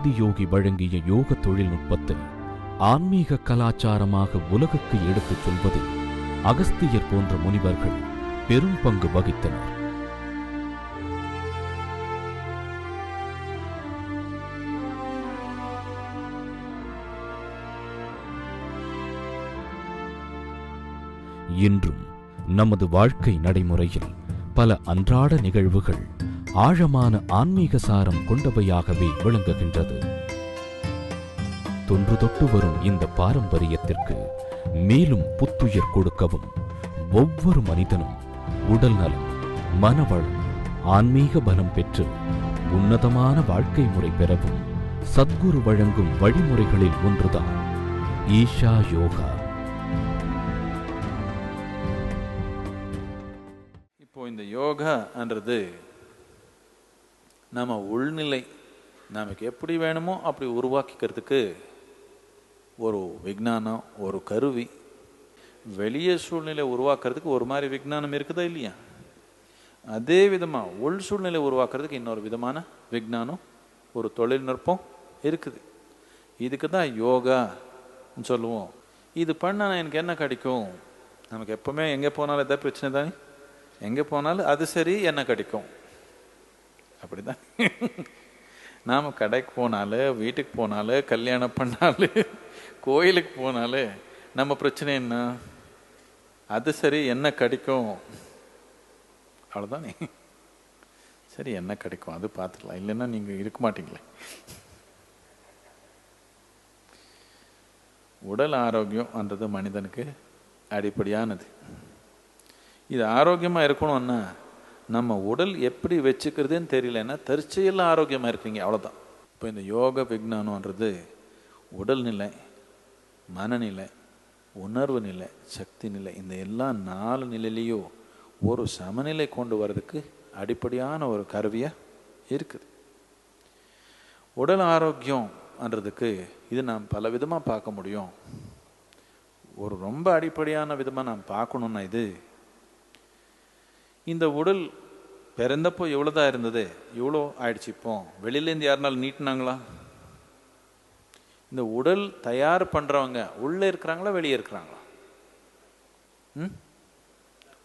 ஆதியோகி வழங்கிய யோக தொழில்நுட்பத்தை ஆன்மீக கலாச்சாரமாக உலகுக்கு எடுத்துச் சொல்வதில் அகஸ்தியர் போன்ற முனிவர்கள் பெரும் பங்கு வகித்தனர். இன்றும் நமது வாழ்க்கை நடைமுறையில் பல அன்றாட நிகழ்வுகள் ஆழமான ஆன்மீக சாரம் கொண்டவையாகவே விளங்குகின்றது. தொன்று தொட்டு வரும் இந்த பாரம்பரியத்திற்கு மேலும் புத்துயிர் கொடுக்கவும் ஒவ்வொரு மனிதனும் உடல் நலம் மனவளம் ஆன்மீக பலம் பெற்று உன்னதமான வாழ்க்கை முறை பெறவும் சத்குரு வழங்கும் வழிமுறைகளில் ஒன்றுதான் ஈஷா யோகா. இப்போ இந்த யோகான்றது நம்ம உள்நிலை நமக்கு எப்படி வேணுமோ அப்படி உருவாக்கிக்கிறதுக்கு ஒரு விஞ்ஞானம் ஒரு கருவி வெளியே சூழ்நிலை உருவாக்குறதுக்கு ஒரு மாதிரி விஞ்ஞானம் இருக்குதா இல்லையா? அதே விதமாக உள் சூழ்நிலை உருவாக்குறதுக்கு இன்னொரு விதமான விஞ்ஞானம் ஒரு தொழில்நுட்பம் இருக்குது. இதுக்கு தான் யோகான்னு சொல்லுவோம். இது பண்ணால் எனக்கு என்ன கிடைக்கும்? நமக்கு எப்பவுமே எங்கே போனாலும் எதாவது பிரச்சனை தானே? எங்கே போனாலும் அது சரி என்ன கிடைக்கும்? அப்படிதான். நாம் கடைக்கு போனாலும் வீட்டுக்கு போனாலும் கல்யாணம் பண்ணாலும் கோயிலுக்கு போனாலும் நம்ம பிரச்சனை என்ன? அது சரி என்ன கிடைக்கும்? அவ்வளோதானே சரி என்ன கிடைக்கும்? அது பார்த்துக்கலாம் இல்லைன்னா நீங்கள் இருக்க மாட்டீங்களே. உடல் ஆரோக்கியம்ன்றது மனிதனுக்கு அடிப்படையானது. இது ஆரோக்கியமாக இருக்கணும்னா நம்ம உடல் எப்படி வச்சுக்கிறதுன்னு தெரியலன்னா தற்செயலில் ஆரோக்கியமாக இருக்கீங்க அவ்வளோதான் இப்போ இந்த யோக உடல் உடல்நிலை மனநிலை உணர்வு நிலை சக்தி நிலை இந்த எல்லா நாலு நிலையிலையும் ஒரு சமநிலை கொண்டு வர்றதுக்கு அடிப்படையான ஒரு கருவியாக இருக்குது. உடல் ஆரோக்கியம்ன்றதுக்கு இது நாம் பல விதமாக பார்க்க முடியும். ஒரு ரொம்ப அடிப்படையான விதமாக நாம் பார்க்கணுன்னா இது இந்த உடல் பிறந்தப்போ எவ்வளோதான் இருந்தது? எவ்வளோ ஆயிடுச்சு இப்போ? வெளியிலேருந்து யாருனாலும் நீட்டினாங்களா? இந்த உடல் தயார் பண்ணுறவங்க உள்ளே இருக்கிறாங்களா வெளியே இருக்கிறாங்களா? ம்?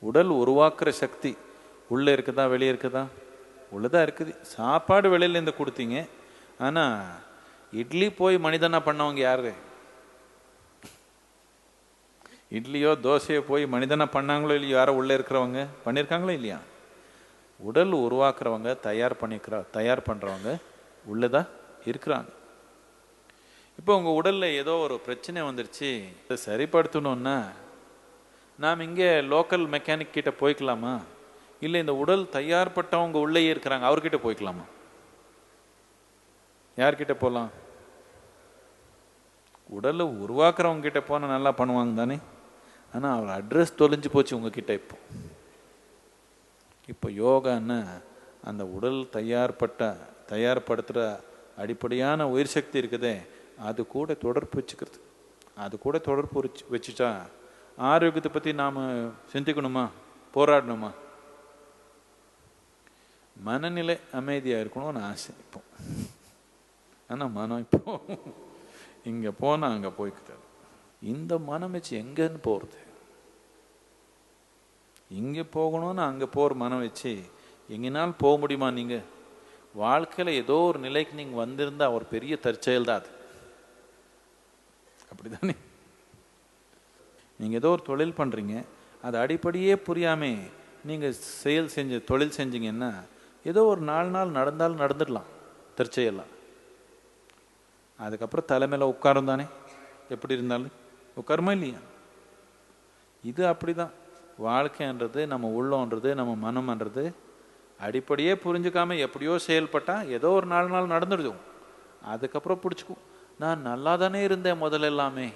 உடல் உருவாக்குற சக்தி உள்ளே இருக்குதா வெளியே இருக்குதா? உள்ளதான் இருக்குது. சாப்பாடு வெளியிலேருந்து கொடுத்தீங்க. ஆனால் இட்லி போய் மனிதனாக பண்ணவங்க யாரு? இட்லியோ தோசையோ போய் மனிதனை பண்ணாங்களோ இல்லையோ யாரோ உள்ளே இருக்கிறவங்க? பண்ணியிருக்காங்களோ இல்லையா? உடல் உருவாக்குறவங்க தயார் பண்ணிக்கிற தயார் பண்ணுறவங்க உள்ளதா இருக்கிறாங்க. இப்போ உங்கள் உடலில் ஏதோ ஒரு பிரச்சனை வந்துருச்சு. இதை சரிப்படுத்தணுன்னா நாம் இங்கே லோக்கல் மெக்கானிக் கிட்ட போய்க்கலாமா? இல்லை இந்த உடல் தயார்பட்டவங்க உள்ளேயே இருக்கிறாங்க அவர்கிட்ட போய்க்கலாமா? யார்கிட்ட போகலாம்? உடலை உருவாக்குறவங்க கிட்ட போனால் நல்லா பண்ணுவாங்க தானே? ஆனால் அவர் அட்ரஸ் தொலைஞ்சு போச்சு உங்ககிட்ட இப்போ. இப்போ யோகான்னா அந்த உடல் தயார்பட்ட தயார்படுத்துகிற அடிப்படையான உயிர் சக்தி இருக்குதே அது கூட தொடர்பு வச்சுக்கிறது. அது கூட தொடர்பு வச்சு வச்சுட்டா ஆரோக்கியத்தை பற்றி நாம் சிந்திக்கணுமா? போராடணுமா? மனநிலை அமைதியாக இருக்கணும்னு ஆசை இப்போ. ஆனால் மனம் இப்போ இங்கே போனால் அங்கே போய்க்குது இந்த மனம் வச்சு எங்கன்னு போகிறது இங்கே போகணும்னு அங்கே போகிற மனம் வச்சு எங்கேனாலும் போக முடியுமா நீங்கள் வாழ்க்கையில் ஏதோ ஒரு நிலைக்கு நீங்கள் வந்திருந்தா ஒரு பெரிய தற்செயல் தான் அது. அப்படிதானே? நீங்கள் ஏதோ ஒரு தொழில் பண்ணுறீங்க அது அடிப்படையே புரியாமல் நீங்கள் செயல் செஞ்சு தொழில் செஞ்சீங்கன்னா ஏதோ ஒரு நாலு நாள் நடந்தாலும் நடந்துடலாம் தற்செயலாம் அதுக்கப்புறம் தலைமையில் உட்காரும் தானே எப்படி இருந்தாலும். கர்மம் இல்லையா? இது அப்படிதான். வாழ்க்கைன்றது நம்ம உள்ளோன்றது நம்ம மனம்ன்றது அடிப்படையே புரிஞ்சுக்காம எப்படியோ செயல்பட்டா ஏதோ ஒரு நாலு நாள் நடந்துடுவோம் அதுக்கப்புறம் பிடிச்சிக்கும். நான் நல்லா தானே இருந்தேன் முதல்ல எல்லாமே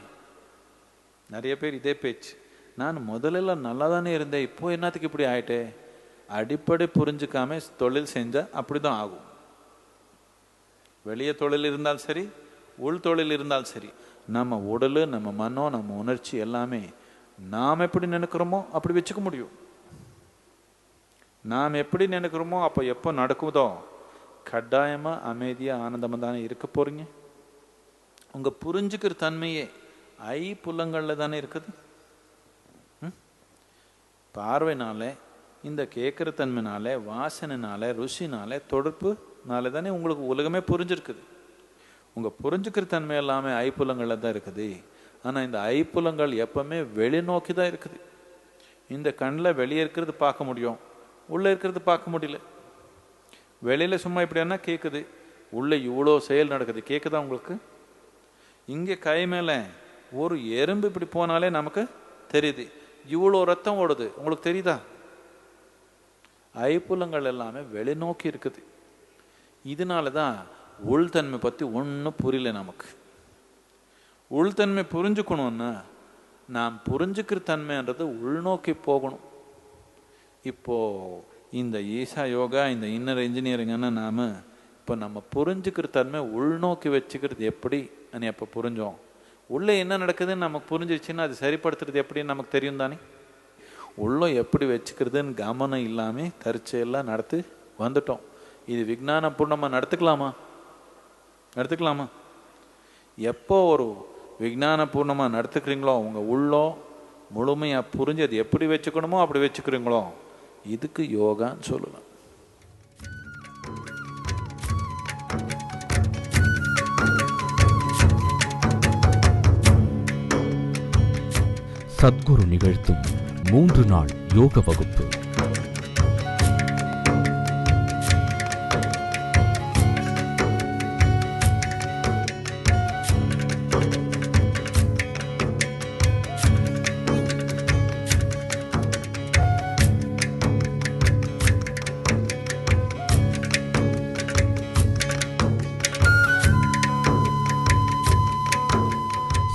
நிறைய பேர் இதே பேச்சு. நான் முதலெல்லாம் நல்லா தானே இருந்தேன். இப்போ என்னத்துக்கு இப்படி ஆயிட்டே? அடிப்படை புரிஞ்சுக்காம தொழில் செஞ்சால் அப்படி தான் ஆகும். வெளியே தொழில் இருந்தாலும் சரி உள் தொழில் இருந்தாலும் சரி. நம்ம உடல் நம்ம மனம் நம்ம உணர்ச்சி எல்லாமே நாம் எப்படி நினைக்கிறோமோ அப்படி வச்சுக்க முடியும். நாம் எப்படி நினைக்கிறோமோ அப்போ எப்போ நடக்குதோ கட்டாயமாக அமைதியாக ஆனந்தமாக தானே இருக்க போகிறீங்க உங்கள் புரிஞ்சுக்கிற தன்மையே ஐ புலங்களில் தானே இருக்குது? ம்? இந்த கேட்குற தன்மைனாலே வாசனைனாலே ருசினாலே தொடர்புனால தானே உங்களுக்கு உலகமே புரிஞ்சிருக்குது. உங்கள் புரிஞ்சுக்கிற தன்மை எல்லாமே ஐப்புலங்களில் தான் இருக்குது. ஆனால் இந்த ஐப்புலங்கள் எப்பவுமே வெளிநோக்கி தான் இருக்குது. இந்த கண்ணில் வெளியே இருக்கிறது பார்க்க முடியும். உள்ளே இருக்கிறது பார்க்க முடியல. வெளியில் சும்மா இப்படின்னா கேட்குது உள்ளே இவ்வளோ செயல் நடக்குது. கேட்குதா உங்களுக்கு? இங்கே கை மேலே ஒரு எறும்பு இப்படி போனாலே நமக்கு தெரியுது. இவ்வளோ ரத்தம் ஓடுது. உங்களுக்கு தெரியுதா? ஐப்புலங்கள் எல்லாமே வெளிநோக்கி இருக்குது. இதனால தான் உள்தன்மை பற்றி ஒன்றும் புரியல நமக்கு. உள்தன்மை புரிஞ்சுக்கணும்னா நாம் புரிஞ்சுக்கிற தன்மைன்றது உள்நோக்கி போகணும். இப்போ இந்த ஈசா யோகா இந்த இன்னர் இன்ஜினியரிங்னா நாம இப்போ நம்ம புரிஞ்சுக்கிற தன்மை உள்நோக்கி வச்சுக்கிறது எப்படி అని அப்போ புரிஞ்சோம்? உள்ளே என்ன நடக்குதுன்னு நமக்கு புரிஞ்சிருச்சுன்னா அது சரிப்படுத்துறது எப்படின்னு நமக்கு தெரியும் தானே? உள்ளே எப்படி வச்சுக்கிறதுன்னு கவனம் இல்லாமல் தரிச்சையெல்லாம் நடத்தி வந்துட்டோம். இது விஜானபூர்ணமாக நடத்துக்கலாமா? நடத்துக்கலாமா? எப்போ ஒரு விஞ்ஞான பூர்ணமாக நடத்துக்கிறீங்களோ உங்கள் உள்ளோ முழுமையாக புரிஞ்சு அது எப்படி வச்சுக்கணுமோ அப்படி வச்சுக்கிறீங்களோ இதுக்கு யோகான்னு சொல்லலாம் சத்குரு நிகழ்த்தும் மூன்று நாள் யோக வகுப்பு.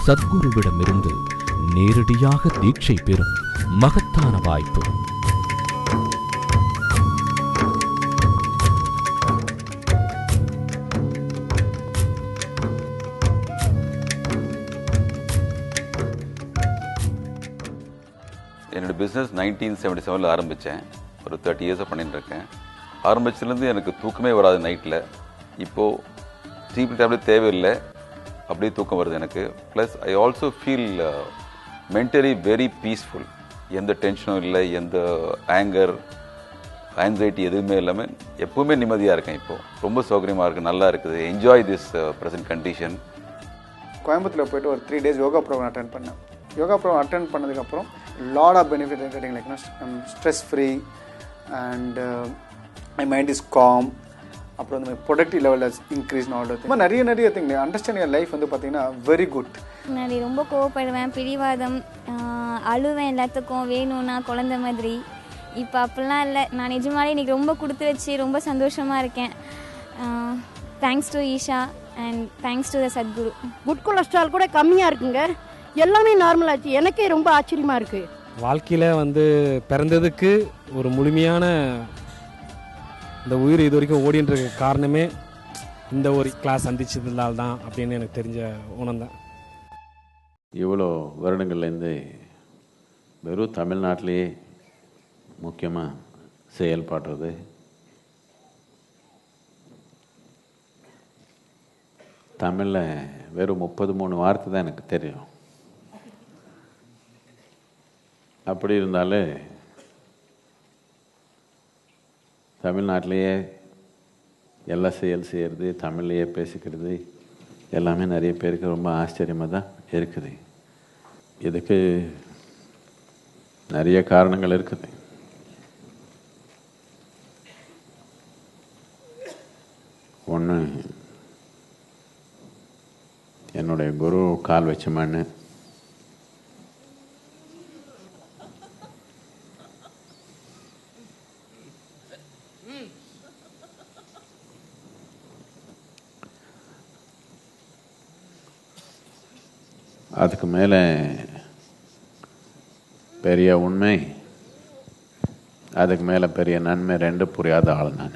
சத்குருவிடமிருந்து நேரடியாக தீட்சை பெறும் மகத்தான வாய்ப்பு. என்னோட பிஸ்னஸ் நைன்டீன் செவன்டி செவனில் ஆரம்பித்தேன் ஒரு தேர்ட்டி இயர்ஸாக பண்ணிட்டுருக்கேன். ஆரம்பிச்சதுலேருந்து எனக்கு தூக்கமே வராது நைட்டில் இப்போது ஸ்லீப் டேப்லெட் தேவையில்லை. அப்படியே தூக்கம் வருது எனக்கு. Plus I also feel mentally very peaceful எந்த டென்ஷனும் இல்லை எந்த ஆங்கர் ஆன்சைட்டி எதுவுமே இல்லாமல் எப்பவுமே நிம்மதியாக இருக்கேன் இப்போது ரொம்ப சௌகரியமாக இருக்குது நல்லா இருக்குது. என்ஜாய் திஸ் ப்ரெசன்ட் கண்டிஷன் கோயம்புத்தூரில் போயிட்டு ஒரு three days yoga program attend பண்ணேன். யோகா ப்ரோக்ராம் அட்டன் பண்ணதுக்கப்புறம் லாட் ஆஃப் பெனிஃபிட் கிடைக்கும் like stress free and my mind is calm அப்புறம் இந்த ப்ரொடக்டிவ் லெவலில் இன்க்ரீஸ் ஆல் இந்த மாதிரி நிறைய நிறைய திங் அண்டர்ஸ்டாண்டிங் லைஃப் வந்து பார்த்தீங்கன்னா வெரி குட் முன்னாடி ரொம்ப கோவப்படுவேன் பிடிவாதம் அழுவேன் எல்லாத்துக்கும் வேணும்னா குழந்த மாதிரி. இப்போ அப்படிலாம் இல்லை. நான் நிஜமாலே இன்னைக்கு ரொம்ப கொடுத்து வச்சு ரொம்ப சந்தோஷமாக இருக்கேன். Thanks to Isha and thanks to the Sadhguru good cholesterol கூட கம்மியாக இருக்குங்க. எல்லாமே நார்மல் ஆச்சு. எனக்கே ரொம்ப ஆச்சரியமாக இருக்குது வாழ்க்கையில் வந்து பிறந்ததுக்கு ஒரு முழுமையான இந்த உயிர் இது வரைக்கும் ஓடின்ற காரணமே இந்த ஒரு கிளாஸ் சந்திச்சதுனால தான் அப்படின்னு எனக்கு தெரிஞ்ச உணர்ந்தேன். இவ்வளோ வருடங்கள்லேருந்து வெறும் தமிழ்நாட்டிலேயே முக்கியமாக செயல்படுறது. தமிழில் வெறும் முப்பது மூணு வார்த்தை தான் எனக்கு தெரியும். அப்படி இருந்தாலே தமிழ்நாட்டிலேயே எல்லாம் செயல் செய்கிறது தமிழ்லையே பேசிக்கிறது எல்லாமே நிறைய பேருக்கு ரொம்ப ஆச்சரியமாக தான் இருக்குது. இதுக்கு நிறைய காரணங்கள் இருக்குது. ஒன்று என்னுடைய குரு கால் வச்ச மண்ணு. அதுக்கு மேலே பெரிய உண்மை அதுக்கு மேலே பெரிய நன்மை ரெண்டு புரியாத ஆள் நான்.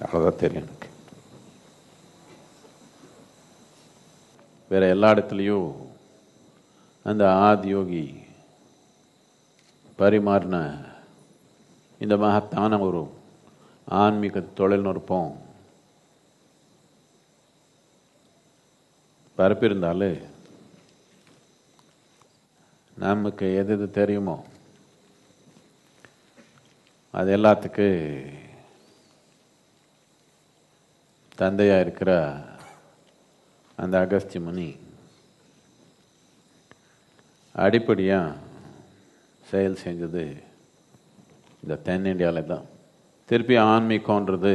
அவ்வளோதான் தெரியும் எனக்கு. வேற எல்லா இடத்துலையும் அந்த ஆதியோகி பரிமாறின இந்த மகத்தான ஒரு ஆன்மீக தொழில்நுட்பம் பரப்பியிருந்தாலே நமக்கு எது எது தெரியுமோ அது எல்லாத்துக்கு தந்தையாக இருக்கிற அந்த அகஸ்தி முனி அடிப்படையாக செயல் செஞ்சது இந்த தென்னிந்தியாவில் தான். திருப்பி ஆன்மீகன்றது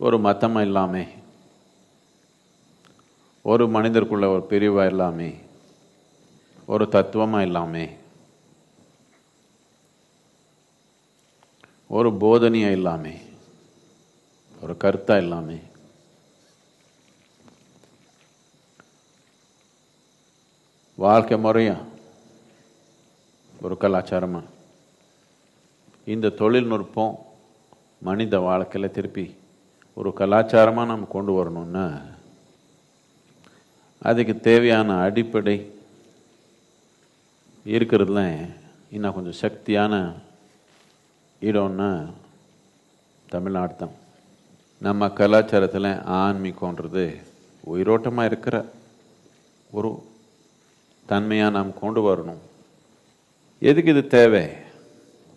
ஒரு மத்தமாக இல்லாமே ஒரு மனிதருக்குள்ள ஒரு பிரிவாக இல்லாமே ஒரு தத்துவமாக இல்லாமே ஒரு போதனையாக இல்லாமே ஒரு கருத்தாக இல்லாமே வாழ்க்கை முறையாக ஒரு கலாச்சாரமாக இந்த தொழில்நுட்பம் மனித வாழ்க்கையில் திருப்பி ஒரு கலாச்சாரமாக நம்ம கொண்டு வரணும்னா அதுக்கு தேவையான அடிப்படை இருக்கிறதுல இன்னும் கொஞ்சம் சக்தியான இடம்னா தமிழ்நாடு தான் நம்ம கலாச்சாரத்தில் ஆன்மீகன்றது உயிரோட்டமாக இருக்கிற ஒரு தன்மையாக நாம் கொண்டு வரணும். எதுக்கு இது தேவை?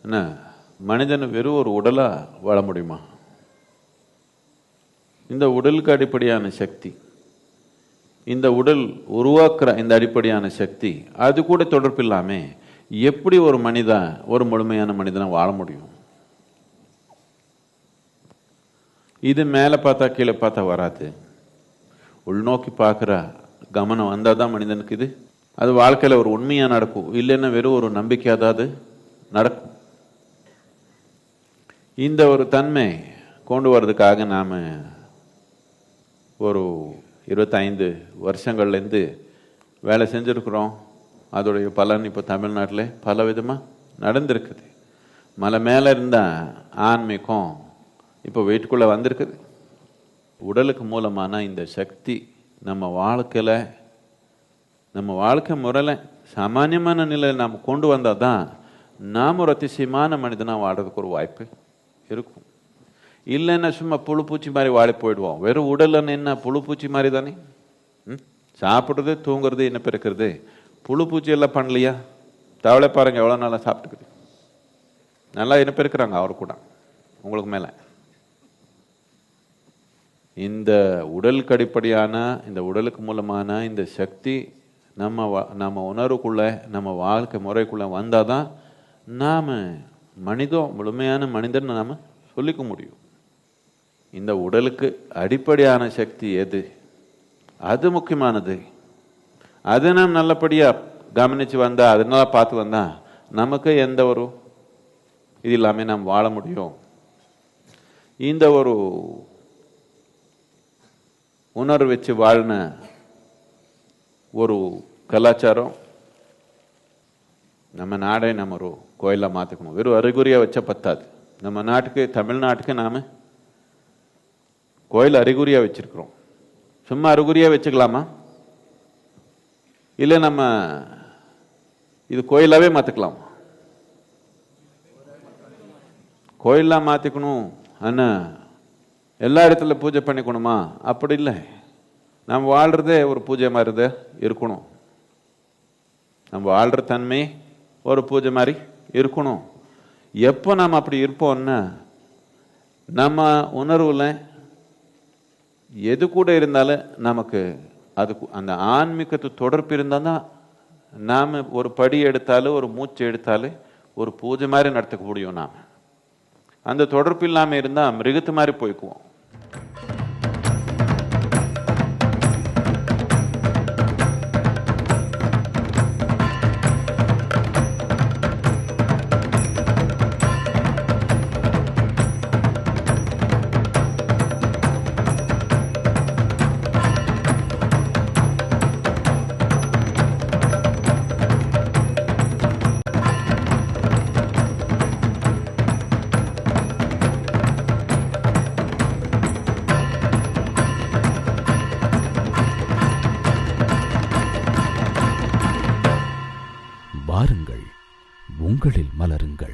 என்ன மனிதன் வெறும் ஒரு உடலாக வாழ முடியுமா? இந்த உடலுக்கு அடிப்படையான சக்தி. இந்த உடல் உருவாக்குற இந்த அடிப்படையான சக்தி அது கூட தொடர்பு இல்லாமல் எப்படி ஒரு மனிதன் ஒரு முழுமையான மனிதனை வாழ முடியும்? இது மேலே பார்த்தா கீழே பார்த்தா வராது. உள்நோக்கி பார்க்குற கவனம் வந்தால் தான் மனிதனுக்கு இது. அது வாழ்க்கையில் ஒரு உண்மையாக நடக்கும். இல்லைன்னா வெறும் ஒரு நம்பிக்கையாக தான் அது நடக்கும். இந்த ஒரு தன்மை கொண்டு வர்றதுக்காக நாம் ஒரு இருபத்தைந்து வருஷங்கள்லேருந்து வேலை செஞ்சுருக்குறோம். அதோடைய பலன் இப்போ தமிழ்நாட்டில் பல விதமாக நடந்திருக்குது. மலை மேலே இருந்த ஆன்மீகம் இப்போ வீட்டுக்குள்ளே வந்திருக்குது. உடலுக்கு மூலமான இந்த சக்தி நம்ம வாழ்க்கையில் நம்ம வாழ்க்கை முறையில் சாமானியமான நிலையில் நாம் கொண்டு வந்தால் தான் நாம் ஒரு அதிசயமான மனிதனாக வாடுறதுக்கு ஒரு வாய்ப்பு இருக்கும். இல்லைன்னா சும்மா புழு பூச்சி மாதிரி வாழை போயிடுவோம். வெறும் உடல்ல என்ன புழு பூச்சி மாதிரி தானே? ம்? சாப்பிட்றது தூங்குறது என்ன பிறக்கிறது? புழு பூச்சி எல்லாம் பண்ணலையா? தவளை பாருங்கள் எவ்வளோ நல்லா சாப்பிட்டுக்குது. நல்லா என்ன பெருக்கிறாங்க அவர் கூட. உங்களுக்கு மேலே. இந்த உடலுக்கு அடிப்படையான இந்த உடலுக்கு மூலமான இந்த சக்தி நம்ம வா- நம்ம உணர்வுக்குள்ள நம்ம வாழ்க்கை முறைக்குள்ளே வந்தால் தான் நாம் மனிதம் முழுமையான மனிதன் நாம் சொல்லிக்க முடியும். இந்த உடலுக்கு அடிப்படையான சக்தி எது? அது முக்கியமானது. அதை நாம் நல்லபடியாக கவனித்து வந்தால் அதனால பார்த்து வந்தால் நமக்கு எந்த ஒரு இது இல்லாமல் நாம் வாழ முடியும். இந்த ஒரு உணர்வு வச்சு வாழ்ன ஒரு கலாச்சாரம் நம்ம நாடே நம்ம ஒரு கோயிலாக மாற்றிக்கணும் வெறும் அறிகுறியாக வச்சா பத்தாது. நம்ம நாட்டுக்கு தமிழ்நாட்டுக்கு நாம் கோயில் அறிகுறியாக வச்சுருக்குறோம். சும்மா அறிகுறியாக வச்சுக்கலாமா? இல்லை நம்ம இது கோயிலாகவே மாற்றிக்கலாமா கோயிலாக மாற்றிக்கணும் அண்ணா எல்லா இடத்துல பூஜை பண்ணிக்கணுமா? அப்படி இல்லை. நம்ம வாழ்கிறதே ஒரு பூஜை மாதிரி தான் இருக்கணும். நம்ம வாழ்கிற தன்மை ஒரு பூஜை மாதிரி இருக்கணும். எப்போ நாம் அப்படி இருப்போம்னா நம்ம உணர்வில் எது கூட இருந்தாலும் நமக்கு அதுக்கு அந்த ஆன்மீகத்து தொடர்பு இருந்தால் தான் நாம் ஒரு படி எடுத்தாலும் ஒரு மூச்சு எடுத்தாலும் ஒரு பூஜை மாதிரி நடத்த முடியும் நாம். அந்த தொடர்பு இல்லாமல் இருந்தால் மிருகத்து மாதிரி போய்க்குவோம். உங்களில் மலருங்கள்.